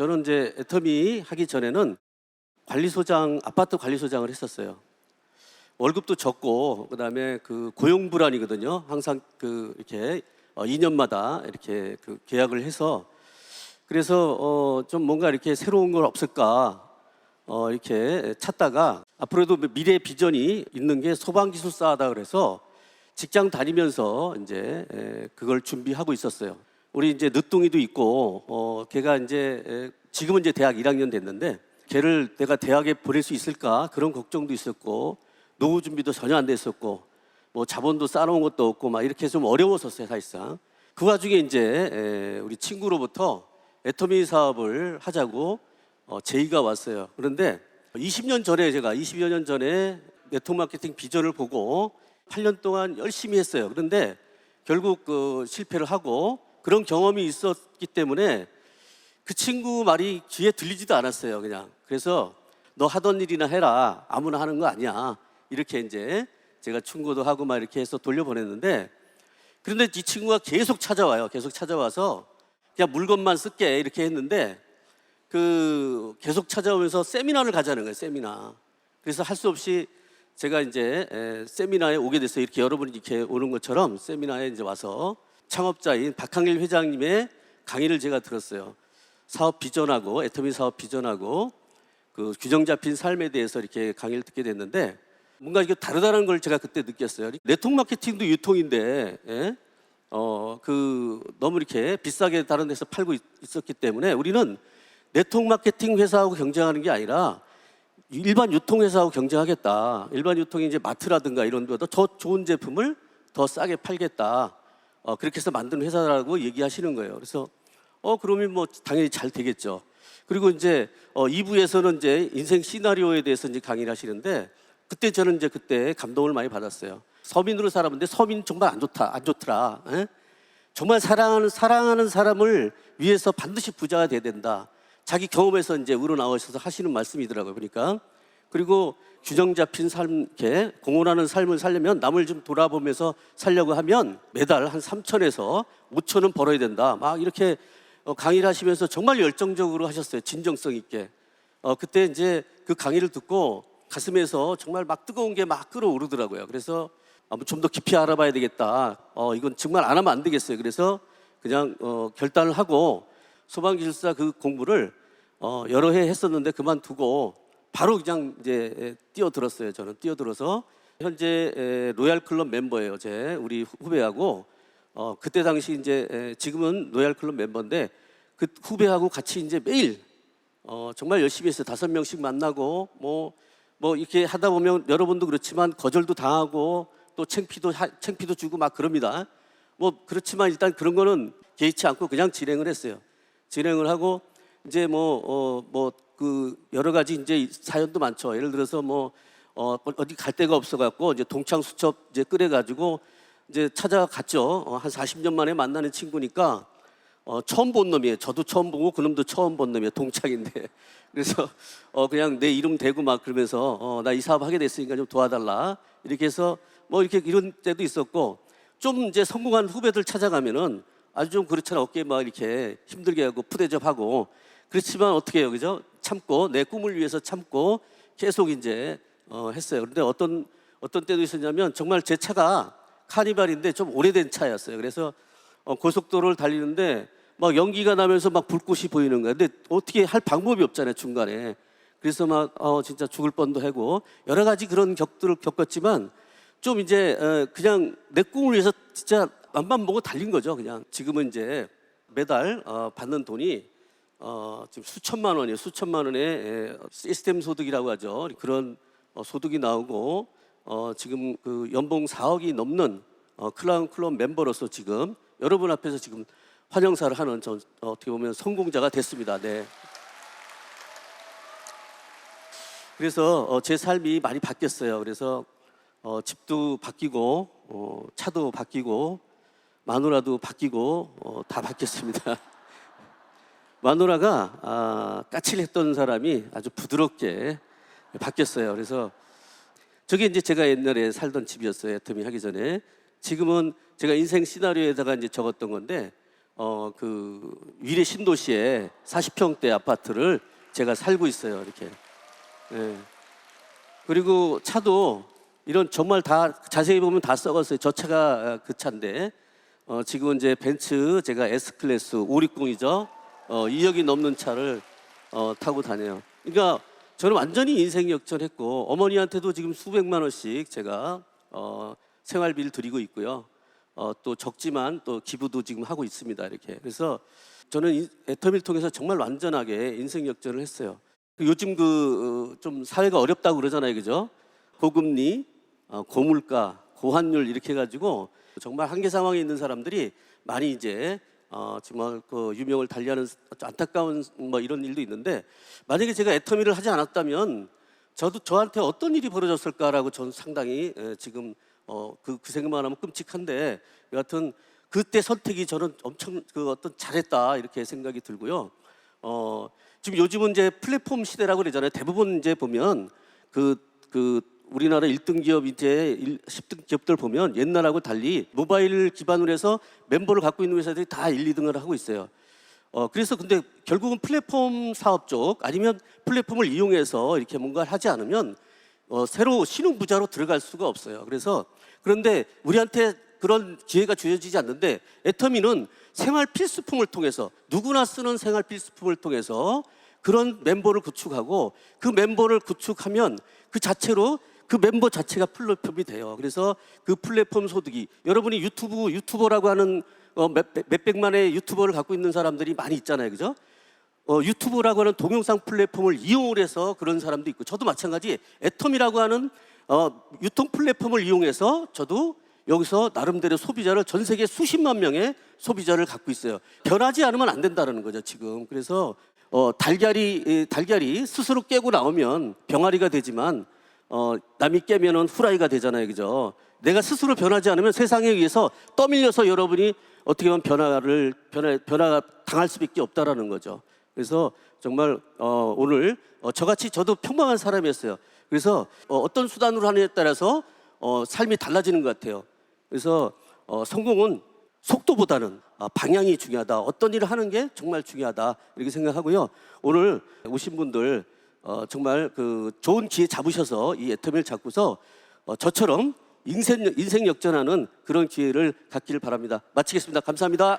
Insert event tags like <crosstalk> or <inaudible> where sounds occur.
저는 이제 애터미 하기 전에는 관리소장 아파트 관리소장을 했었어요. 월급도 적고 그다음에 그 고용 불안이거든요. 항상 그 이렇게 어 2년마다 이렇게 그 계약을 해서 그래서 어 좀 뭔가 이렇게 새로운 걸 없을까 어 이렇게 찾다가 앞으로도 미래 비전이 있는 게 소방 기술사다 그래서 직장 다니면서 이제 에, 그걸 준비하고 있었어요. 우리 이제 늦둥이도 있고 어 걔가 이제 에, 지금은 이제 대학 1학년 됐는데 걔를 내가 대학에 보낼 수 있을까 그런 걱정도 있었고 노후 준비도 전혀 안 됐었고 뭐 자본도 쌓아놓은 것도 없고 막 이렇게 좀 어려웠었어요 사실상. 그 와중에 이제 에, 우리 친구로부터 애터미 사업을 하자고 어, 제의가 왔어요. 그런데 20년 전에 제가 20여 년 전에 네트워크 마케팅 비전을 보고 8년 동안 열심히 했어요. 그런데 결국 그 실패를 하고 그런 경험이 있었기 때문에 그 친구 말이 귀에 들리지도 않았어요 그냥. 그래서 너 하던 일이나 해라. 아무나 하는 거 아니야. 이렇게 이제 제가 충고도 하고 막 이렇게 해서 돌려보냈는데 그런데 이 친구가 계속 찾아와요. 계속 찾아와서 그냥 물건만 쓸게. 이렇게 했는데 그 계속 찾아오면서 세미나를 가자는 거예요 세미나. 그래서 할 수 없이 제가 이제 에, 세미나에 오게 됐어요 이렇게 여러분이 이렇게 오는 것처럼 세미나에 이제 와서 창업자인 박항일 회장님의 강의를 제가 들었어요 사업 비전하고 애터미 사업 비전하고 그 규정 잡힌 삶에 대해서 이렇게 강의를 듣게 됐는데 뭔가 이게 다르다는 걸 제가 그때 느꼈어요. 네트워크 마케팅도 유통인데 예? 어그 너무 이렇게 비싸게 다른 데서 팔고 있, 있었기 때문에 우리는 네트워크 마케팅 회사하고 경쟁하는 게 아니라 일반 유통 회사하고 경쟁하겠다. 일반 유통이 이제 마트라든가 이런 데보다 더 좋은 제품을 더 싸게 팔겠다. 어, 그렇게 해서 만든 회사라고 얘기하시는 거예요. 그래서 어 그러면 뭐 당연히 잘 되겠죠. 그리고 이제 어 2부에서는 이제 인생 시나리오에 대해서 이제 강의를 하시는데 그때 저는 이제 그때 감동을 많이 받았어요. 서민으로 살아봤는데 서민 정말 안 좋다, 안 좋더라. 에? 정말 사랑하는 사랑하는 사람을 위해서 반드시 부자가 돼야 된다. 자기 경험에서 이제 우러나오셔서 하시는 말씀이더라고요. 그러니까 그리고 균형 잡힌 삶, 이렇게 공헌하는 삶을 살려면 남을 좀 돌아보면서 살려고 하면 매달 한 3천에서 5천은 벌어야 된다. 막 이렇게 어, 강의를 하시면서 정말 열정적으로 하셨어요. 진정성 있게. 어, 그때 이제 그 강의를 듣고 가슴에서 정말 막 뜨거운 게 막 끓어오르더라고요. 그래서 좀 더 깊이 알아봐야 되겠다. 어, 이건 정말 안 하면 안 되겠어요. 그래서 그냥 어, 결단을 하고 소방기술사 그 공부를 어, 여러 해 했었는데 그만두고 바로 그냥 이제 뛰어들었어요. 저는 뛰어들어서 현재 에, 로얄 클럽 멤버예요. 제 우리 후배하고 어, 그때 당시 이제 에, 지금은 로얄 클럽 멤버인데 그 후배하고 같이 이제 매일 어, 정말 열심히 했어요. 다섯 명씩 만나고 뭐, 뭐 이렇게 하다 보면 여러분도 그렇지만 거절도 당하고 또 창피도 하- 창피도 주고 막 그럽니다. 뭐 그렇지만 일단 그런 거는 개의치 않고 그냥 진행을 했어요. 진행을 하고 이제 뭐어뭐 그 여러 가지 이제 사연도 많죠. 예를 들어서 뭐 어, 어디 갈 데가 없어 갖고 이제 동창 수첩 이제 끌어 가지고 이제 찾아갔죠. 어, 한 40년 만에 만나는 친구니까 어, 처음 본 놈이에요. 저도 처음 보고 그 놈도 처음 본 놈이에요. 동창인데. <laughs> 그래서 어, 그냥 내 이름 대고 막 그러면서 어, 나 이 사업 하게 됐으니까 좀 도와달라. 이렇게 해서 뭐 이렇게 이런 때도 있었고 좀 이제 성공한 후배들 찾아가면은 아주 좀 그렇잖아. 어깨 막 이렇게 힘들게 하고 푸대접하고 그렇지만 어떻게 해요. 그죠? 참고 내 꿈을 위해서 참고 계속 이제 어, 했어요. 그런데 어떤 어떤 때도 있었냐면 정말 제 차가 카니발인데 좀 오래된 차였어요. 그래서 어, 고속도로를 달리는데 막 연기가 나면서 막 불꽃이 보이는 거야. 근데 어떻게 할 방법이 없잖아요 중간에. 그래서 막 어, 진짜 죽을 뻔도 하고 여러 가지 그런 격들을 겪었지만 좀 이제 어, 그냥 내 꿈을 위해서 진짜 맘만 보고 달린 거죠. 그냥 지금은 이제 매달 어, 받는 돈이 어, 지금 수천만 원이에요. 수천만 원의 에, 시스템 소득이라고 하죠. 그런 어, 소득이 나오고 어, 지금 그 연봉 4억이 넘는 어, 클라운 클럽 멤버로서 지금 여러분 앞에서 지금 환영사를 하는 전 어, 어떻게 보면 성공자가 됐습니다. 네. 그래서 어, 제 삶이 많이 바뀌었어요. 그래서 어, 집도 바뀌고 어, 차도 바뀌고 마누라도 바뀌고 어, 다 바뀌었습니다. <laughs> 마누라가 아, 까칠했던 사람이 아주 부드럽게 바뀌었어요. 그래서 저게 이제 제가 옛날에 살던 집이었어요. 애터미 하기 전에. 지금은 제가 인생 시나리오에다가 이제 적었던 건데 어 그 위례 신도시에 40평대 아파트를 제가 살고 있어요. 이렇게. 예. 그리고 차도 이런 정말 다 자세히 보면 다 썩었어요. 저 차가 그 차인데 어, 지금은 이제 벤츠 제가 S 클래스 560이죠. 어, 2억이 넘는 차를 어, 타고 다녀요. 그러니까 저는 완전히 인생 역전했고 어머니한테도 지금 수백만 원씩 제가 어, 생활비를 드리고 있고요. 어, 또 적지만 또 기부도 지금 하고 있습니다. 이렇게 그래서 저는 이- 애터미를 통해서 정말 완전하게 인생 역전을 했어요. 요즘 그 좀 사회가 어렵다고 그러잖아요, 그죠? 고금리, 어, 고물가, 고환율 이렇게 해가지고 정말 한계 상황에 있는 사람들이 많이 이제 어, 정말 그 유명을 달리하는 안타까운 뭐 이런 일도 있는데 만약에 제가 애터미를 하지 않았다면 저도 저한테 어떤 일이 벌어졌을까라고 저는 상당히 에, 지금 어, 그, 그 생각만 하면 끔찍한데 여하튼 그때 선택이 저는 엄청 그 어떤 잘했다 이렇게 생각이 들고요. 어, 지금 요즘은 이제 플랫폼 시대라고 그러잖아요. 대부분 이제 보면 그, 그 우리나라 1등 기업 이제 10등 기업들 보면 옛날하고 달리 모바일 기반으로 해서 멤버를 갖고 있는 회사들이 다 1, 2등을 하고 있어요. 어, 그래서 근데 결국은 플랫폼 사업 쪽 아니면 플랫폼을 이용해서 이렇게 뭔가를 하지 않으면 어, 새로 신흥 부자로 들어갈 수가 없어요. 그래서 그런데 우리한테 그런 기회가 주어지지 않는데 애터미는 생활 필수품을 통해서 누구나 쓰는 생활 필수품을 통해서 그런 멤버를 구축하고 그 멤버를 구축하면 그 자체로 그 멤버 자체가 플랫폼이 돼요. 그래서 그 플랫폼 소득이 여러분이 유튜브 유튜버라고 하는 어, 몇, 몇백만의 유튜버를 갖고 있는 사람들이 많이 있잖아요. 그죠? 어, 유튜브라고 하는 동영상 플랫폼을 이용을 해서 그런 사람도 있고 저도 마찬가지 애텀이라고 하는 어, 유통 플랫폼을 이용해서 저도 여기서 나름대로 소비자를 전 세계 수십만 명의 소비자를 갖고 있어요. 변하지 않으면 안 된다는 거죠 지금. 그래서 어, 달걀이 이 달걀이 스스로 깨고 나오면 병아리가 되지만 어, 남이 깨면은 후라이가 되잖아요, 그죠? 내가 스스로 변하지 않으면 세상에 의해서 떠밀려서 여러분이 어떻게 보면 변화를 변화 변화 당할 수밖에 없다라는 거죠. 그래서 정말 어, 오늘 어, 저같이 저도 평범한 사람이었어요. 그래서 어, 어떤 수단으로 하느냐에 따라서 어, 삶이 달라지는 것 같아요. 그래서 어, 성공은 속도보다는 아, 방향이 중요하다. 어떤 일을 하는 게 정말 중요하다. 이렇게 생각하고요. 오늘 오신 분들 어, 정말 그 좋은 기회 잡으셔서 이 애터미를 잡고서 어, 저처럼 인생, 인생 역전하는 그런 기회를 갖기를 바랍니다. 마치겠습니다. 감사합니다.